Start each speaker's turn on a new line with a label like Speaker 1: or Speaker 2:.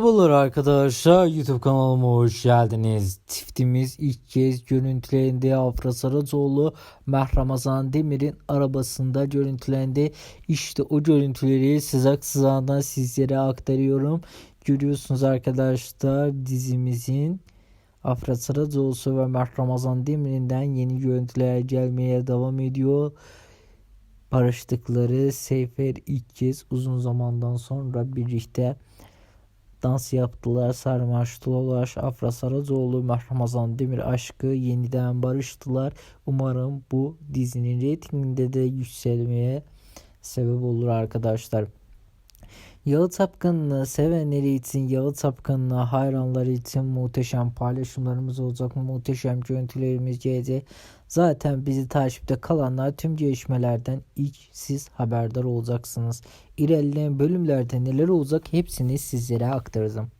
Speaker 1: Merhabalar arkadaşlar YouTube kanalıma hoş geldiniz. Çiftimiz ilk kez görüntülerinde Afra Saracoğlu Meh Ramazan Demir'in arabasında görüntülendi. İşte o görüntüleri sızak sızağından sizlere aktarıyorum. Görüyorsunuz arkadaşlar dizimizin Afra Saracoğlu ve Meh Ramazan Demir'inden yeni görüntüler gelmeye devam ediyor. Barıştıkları Seyfer ilk kez uzun zamandan sonra birlikte dans yaptılar, sarmaştılar. Afra Saracoğlu, Mahramazan Demir aşkı yeniden barıştılar. Umarım bu dizinin reytinginde de yükselmeye sebep olur arkadaşlar. Yalı Tapkan'ını sevenleri için, Yalı Tapkan'ına hayranları için muhteşem paylaşımlarımız olacak. Muhteşem görüntülerimiz gelecek. Zaten bizi takipte kalanlar tüm gelişmelerden ilk siz haberdar olacaksınız. İlerleyen bölümlerde neler olacak hepsini sizlere aktaracağım.